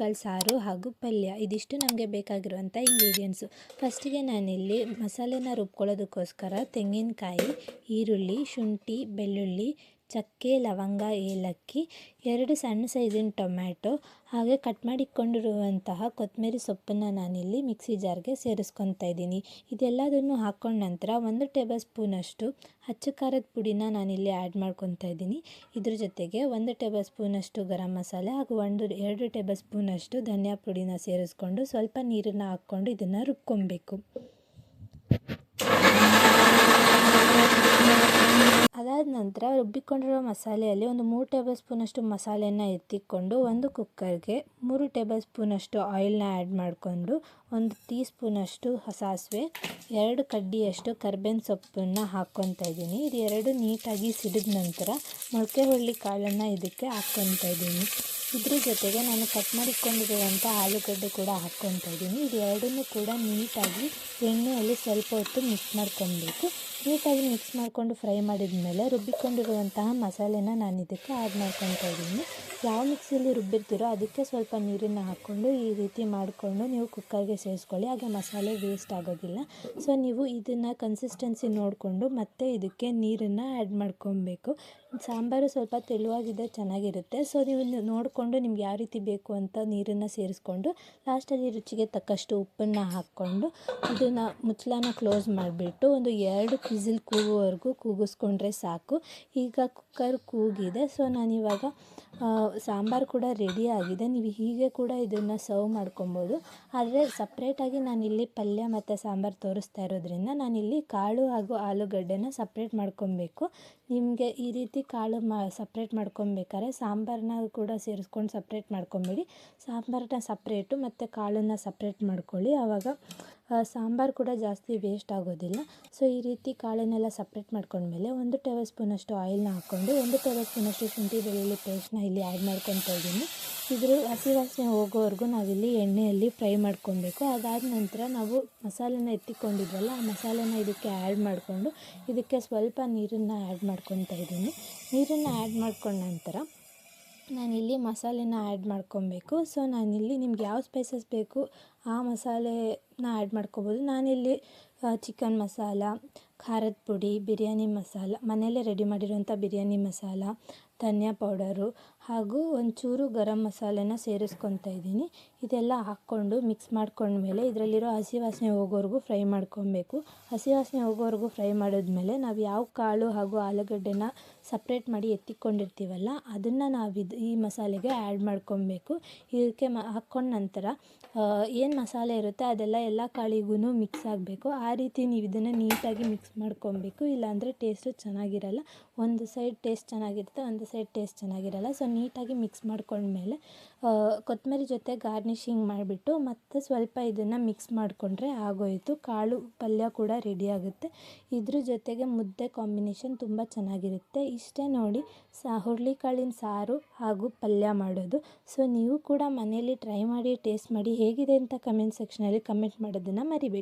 ಹುರುಳಿಕಾಳು ಸಾರು ಹಾಗೂ ಪಲ್ಯ, ಇದಿಷ್ಟು ನಮಗೆ ಬೇಕಾಗಿರುವಂಥ ಇಂಗ್ರೀಡಿಯೆಂಟ್ಸು ಫಸ್ಟಿಗೆ ನಾನಿಲ್ಲಿ ಮಸಾಲೆನ ರುಬ್ಕೊಳ್ಳೋದಕ್ಕೋಸ್ಕರ ತೆಂಗಿನಕಾಯಿ, ಈರುಳ್ಳಿ, ಶುಂಠಿ, ಬೆಳ್ಳುಳ್ಳಿ ಚಕ್ಕೆ, ಲವಂಗ, ಏಲಕ್ಕಿ, ಎರಡು ಸಣ್ಣ ಸೈಜಿನ ಟೊಮ್ಯಾಟೊ ಹಾಗೆ ಕಟ್ ಮಾಡಿಕೊಂಡಿರುವಂತಹ ಕೊತ್ತಂಬರಿ ಸೊಪ್ಪನ್ನು ನಾನಿಲ್ಲಿ ಮಿಕ್ಸಿ ಜಾರ್ಗೆ ಸೇರಿಸ್ಕೊತಾ ಇದ್ದೀನಿ. ಇದೆಲ್ಲದನ್ನು ಹಾಕ್ಕೊಂಡ ನಂತರ ಒಂದು ಟೇಬಲ್ ಸ್ಪೂನಷ್ಟು ಹಚ್ಚು ಖಾರದ ಪುಡಿನ ನಾನಿಲ್ಲಿ ಆ್ಯಡ್ ಮಾಡ್ಕೊತಾ ಇದ್ದೀನಿ. ಇದ್ರ ಜೊತೆಗೆ ಒಂದು ಟೇಬಲ್ ಸ್ಪೂನಷ್ಟು ಗರಂ ಮಸಾಲೆ ಹಾಗೂ ಒಂದು, ಎರಡು ಟೇಬಲ್ ಸ್ಪೂನಷ್ಟು ಧನಿಯಾ ಪುಡಿನ ಸೇರಿಸ್ಕೊಂಡು ಸ್ವಲ್ಪ ನೀರನ್ನು ಹಾಕ್ಕೊಂಡು ಇದನ್ನು ರುಬ್ಕೊಬೇಕು ಅದಾದ ನಂತರ ರುಬ್ಬಿಕೊಂಡಿರೋ ಮಸಾಲೆಯಲ್ಲಿ ಒಂದು ಮೂರು ಟೇಬಲ್ ಸ್ಪೂನಷ್ಟು ಮಸಾಲೆಯನ್ನು ಎತ್ತಿಕೊಂಡು ಒಂದು ಕುಕ್ಕರ್ಗೆ ಮೂರು ಟೇಬಲ್ ಸ್ಪೂನಷ್ಟು ಆಯಿಲ್ನ ಆ್ಯಡ್ ಮಾಡಿಕೊಂಡು ಒಂದು ಟೀ ಸ್ಪೂನಷ್ಟು ಸಾಸಿವೆ, ಎರಡು ಕಡ್ಡಿಯಷ್ಟು ಕರ್ಬೇವಿನ ಸೊಪ್ಪನ್ನು ಹಾಕ್ಕೊತಾ ಇದ್ದೀನಿ. ಇದು ಎರಡು ನೀಟಾಗಿ ಸಿಡಿದ ನಂತರ ಮೊಳಕೆ ಹುರುಳಿ ಕಾಳನ್ನು ಇದಕ್ಕೆ ಹಾಕ್ಕೊತಾ ಇದ್ದೀನಿ. ಇದ್ರ ಜೊತೆಗೆ ನಾನು ಕಟ್ ಮಾಡಿಕೊಂಡಿರುವಂಥ ಆಲೂಗಡ್ಡೆ ಕೂಡ ಹಾಕ್ಕೊತಾ ಇದ್ದೀನಿ. ಇದು ಎರಡನ್ನೂ ಕೂಡ ನೀಟಾಗಿ ಎಣ್ಣೆಯಲ್ಲಿ ಸ್ವಲ್ಪ ಹೊತ್ತು ಮಿಕ್ಸ್ ಮಾಡ್ಕೊಬೇಕು ನೀಟಾಗಿ ಮಿಕ್ಸ್ ಮಾಡಿಕೊಂಡು ಫ್ರೈ ಮಾಡಿದ ಮೇಲೆ ರುಬ್ಬಿಕೊಂಡಿರುವಂತಹ ಮಸಾಲೆನ ನಾನು ಇದಕ್ಕೆ ಆ್ಯಡ್ ಮಾಡ್ಕೊತಾ ಇದ್ದೀನಿ. ಯಾವ ಮಿಕ್ಸಿಯಲ್ಲಿ ರುಬ್ಬಿರ್ತೀರೋ ಅದಕ್ಕೆ ಸ್ವಲ್ಪ ನೀರನ್ನು ಹಾಕ್ಕೊಂಡು ಈ ರೀತಿ ಮಾಡಿಕೊಂಡು ನೀವು ಕುಕ್ಕರ್ಗೆ ಸೇರಿಸ್ಕೊಳ್ಳಿ. ಹಾಗೆ ಮಸಾಲೆ ವೇಸ್ಟ್ ಆಗೋದಿಲ್ಲ. ಸೊ ನೀವು ಇದನ್ನು ಕನ್ಸಿಸ್ಟೆನ್ಸಿ ನೋಡಿಕೊಂಡು ಮತ್ತೆ ಇದಕ್ಕೆ ನೀರನ್ನು ಆ್ಯಡ್ ಮಾಡ್ಕೊಬೇಕು ಸಾಂಬಾರು ಸ್ವಲ್ಪ ತೆಳುವಾಗಿದ್ದರೆ ಚೆನ್ನಾಗಿರುತ್ತೆ. ಸೊ, ನೀವು ನೋಡಿಕೊಂಡು ನಿಮ್ಗೆ ಯಾವ ರೀತಿ ಬೇಕು ಅಂತ ನೀರನ್ನು ಸೇರಿಸ್ಕೊಂಡು, ಲಾಸ್ಟಲ್ಲಿ ರುಚಿಗೆ ತಕ್ಕಷ್ಟು ಉಪ್ಪನ್ನು ಹಾಕ್ಕೊಂಡು, ಇದನ್ನು ಮುಚ್ಚಳನ ಕ್ಲೋಸ್ ಮಾಡಿಬಿಟ್ಟು ಒಂದು ಎರಡು ವಿಸಿಲ್ ಕೂಗುವವರೆಗೂ ಕೂಗಿಸ್ಕೊಂಡ್ರೆ ಸಾಕು. ಈಗ ಕುಕ್ಕರ್ ಕೂಗಿದೆ. ಸೊ ನಾನಿವಾಗ ಸಾಂಬಾರು ಕೂಡ ರೆಡಿ ಆಗಿದೆ. ನೀವು ಹೀಗೆ ಕೂಡ ಇದನ್ನು ಸರ್ವ್ ಮಾಡ್ಕೊಬೋದು. ಆದರೆ ಸಪ್ರೇಟಾಗಿ ನಾನಿಲ್ಲಿ ಪಲ್ಯ ಮತ್ತು ಸಾಂಬಾರು ತೋರಿಸ್ತಾ ಇರೋದ್ರಿಂದ ನಾನಿಲ್ಲಿ ಕಾಳು ಹಾಗೂ ಆಲೂಗಡ್ಡೆನ ಸಪ್ರೇಟ್ ಮಾಡ್ಕೊಬೇಕು. ನಿಮಗೆ ಈ ರೀತಿ ಕಾಳು ಮಾ ಸಪ್ರೇಟ್ ಮಾಡ್ಕೊಬೇಕಾದ್ರೆ ಸಾಂಬಾರನ್ನ ಕೂಡ ಸೇರಿಸ್ಕೊಂಡು ಸಪ್ರೇಟ್ ಮಾಡ್ಕೊಬೇಡಿ. ಸಾಂಬಾರನ್ನ ಸಪ್ರೇಟು ಮತ್ತು ಕಾಳನ್ನು ಸಪ್ರೇಟ್ ಮಾಡ್ಕೊಳ್ಳಿ. ಆವಾಗ ಸಾಂಬಾರು ಕೂಡ ಜಾಸ್ತಿ ವೇಸ್ಟ್ ಆಗೋದಿಲ್ಲ. ಸೊ ಈ ರೀತಿ ಕಾಳನ್ನೆಲ್ಲ ಸಪ್ರೇಟ್ ಮಾಡ್ಕೊಂಡ್ಮೇಲೆ ಒಂದು ಟೇಬಲ್ ಸ್ಪೂನಷ್ಟು ಆಯಿಲ್ನ ಹಾಕ್ಕೊಂಡು, ಒಂದು ಟೇಬಲ್ ಸ್ಪೂನಷ್ಟು ಶುಂಠಿ ಬೆಳ್ಳುಳ್ಳಿ ಪೇಸ್ಟ್ನ ಇಲ್ಲಿ ಆ್ಯಡ್ ಮಾಡ್ಕೊತಾ ಇದ್ದೀನಿ. ಇದ್ರ ಹಸಿ ವಾಸನೆ ಹೋಗೋವರೆಗೂ ನಾವಿಲ್ಲಿ ಎಣ್ಣೆಯಲ್ಲಿ ಫ್ರೈ ಮಾಡ್ಕೊಬೇಕು. ಅದಾದ ನಂತರ ನಾವು ಮಸಾಲೆನ ಎತ್ತಿಕೊಂಡಿದ್ವಲ್ಲ, ಆ ಮಸಾಲೆನ ಇದಕ್ಕೆ ಆ್ಯಡ್ ಮಾಡಿಕೊಂಡು ಇದಕ್ಕೆ ಸ್ವಲ್ಪ ನೀರನ್ನು ಆ್ಯಡ್ ಮಾಡ್ಕೊತಾ ಇದ್ದೀನಿ. ನೀರನ್ನು ಆ್ಯಡ್ ಮಾಡ್ಕೊಂಡ ನಂತರ ನಾನಿಲ್ಲಿ ಮಸಾಲೆನ ಆ್ಯಡ್ ಮಾಡ್ಕೊಬೇಕು ಸೊ ನಾನಿಲ್ಲಿ ನಿಮ್ಗೆ ಯಾವ ಸ್ಪೈಸಸ್ ಬೇಕು, ಆ ಮಸಾಲೆನ ಆ್ಯಡ್ ಮಾಡ್ಕೊಬೋದು ನಾನಿಲ್ಲಿ ಚಿಕನ್ ಮಸಾಲ ಖಾರದ ಪುಡಿ, ಬಿರಿಯಾನಿ ಮಸಾಲ, ಮನೆಯಲ್ಲೇ ರೆಡಿ ಮಾಡಿರುವಂಥ ಬಿರಿಯಾನಿ ಮಸಾಲ, ಧನಿಯಾ ಪೌಡರು ಹಾಗೂ ಒಂಚೂರು ಗರಂ ಮಸಾಲೆನ ಸೇರಿಸ್ಕೊತಾ ಇದ್ದೀನಿ. ಇದೆಲ್ಲ ಹಾಕ್ಕೊಂಡು ಮಿಕ್ಸ್ ಮಾಡ್ಕೊಂಡ್ಮೇಲೆ ಇದರಲ್ಲಿರೋ ಹಸಿ ವಾಸನೆ ಹೋಗೋವರೆಗೂ ಫ್ರೈ ಮಾಡ್ಕೊಬೇಕು. ಹಸಿ ವಾಸನೆ ಹೋಗೋವರೆಗೂ ಫ್ರೈ ಮಾಡಿದ್ಮೇಲೆ ನಾವು ಯಾವ ಕಾಳು ಹಾಗೂ ಆಲೂಗಡ್ಡೆನ ಸಪ್ರೇಟ್ ಮಾಡಿ ಎತ್ತಿಕೊಂಡಿರ್ತೀವಲ್ಲ, ಅದನ್ನು ನಾವು ಇದು ಈ ಮಸಾಲೆಗೆ ಆ್ಯಡ್ ಮಾಡ್ಕೊಬೇಕು. ಇದಕ್ಕೆ ಮ ಹಾಕ್ಕೊಂಡ ನಂತರ ಏನು ಮಸಾಲೆ ಇರುತ್ತೆ ಅದೆಲ್ಲ ಎಲ್ಲ ಕಾಳಿಗೂ ಮಿಕ್ಸ್ ಆಗಬೇಕು. ಆ ರೀತಿ ನೀವು ಇದನ್ನು ನೀಟಾಗಿ ಮಿಕ್ಸ್ ಮಾಡ್ಕೊಬೇಕು, ಇಲ್ಲಾಂದರೆ ಟೇಸ್ಟು ಚೆನ್ನಾಗಿರಲ್ಲ. ಒಂದು ಸೈಡ್ ಟೇಸ್ಟ್ ಚೆನ್ನಾಗಿರುತ್ತೆ, ಒಂದು ಸೈಡ್ ಟೇಸ್ಟ್ ಚೆನ್ನಾಗಿರಲ್ಲ. ಸೊ ನೀಟಾಗಿ ಮಿಕ್ಸ್ ಮಾಡ್ಕೊಂಡ್ಮೇಲೆ ಕೊತ್ತಂಬರಿ ಜೊತೆ ಗಾರ್ನಿಷಿಂಗ್ ಮಾಡಿಬಿಟ್ಟು, ಮತ್ತು ಸ್ವಲ್ಪ ಇದನ್ನು ಮಿಕ್ಸ್ ಮಾಡಿಕೊಂಡ್ರೆ ಆಗೋಯಿತು. ಕಾಳು ಪಲ್ಯ ಕೂಡ ರೆಡಿ ಆಗುತ್ತೆ. ಇದ್ರ ಜೊತೆಗೆ ಮುದ್ದೆ ಕಾಂಬಿನೇಷನ್ ತುಂಬ ಚೆನ್ನಾಗಿರುತ್ತೆ. ಇಷ್ಟೇ ನೋಡಿ, ಸಾ, ಹುರುಳಿಕಾಳಿನ ಸಾರು ಹಾಗೂ ಪಲ್ಯ ಮಾಡೋದು. ಸೊ ನೀವು ಕೂಡ ಮನೆಯಲ್ಲಿ ಟ್ರೈ ಮಾಡಿ ಟೇಸ್ಟ್ ಮಾಡಿ, ಹೇಗಿದೆ ಅಂತ ಕಮೆಂಟ್ ಸೆಕ್ಷನಲ್ಲಿ ಕಮೆಂಟ್ ಮಾಡೋದನ್ನು ಮರಿಬೇಡಿ.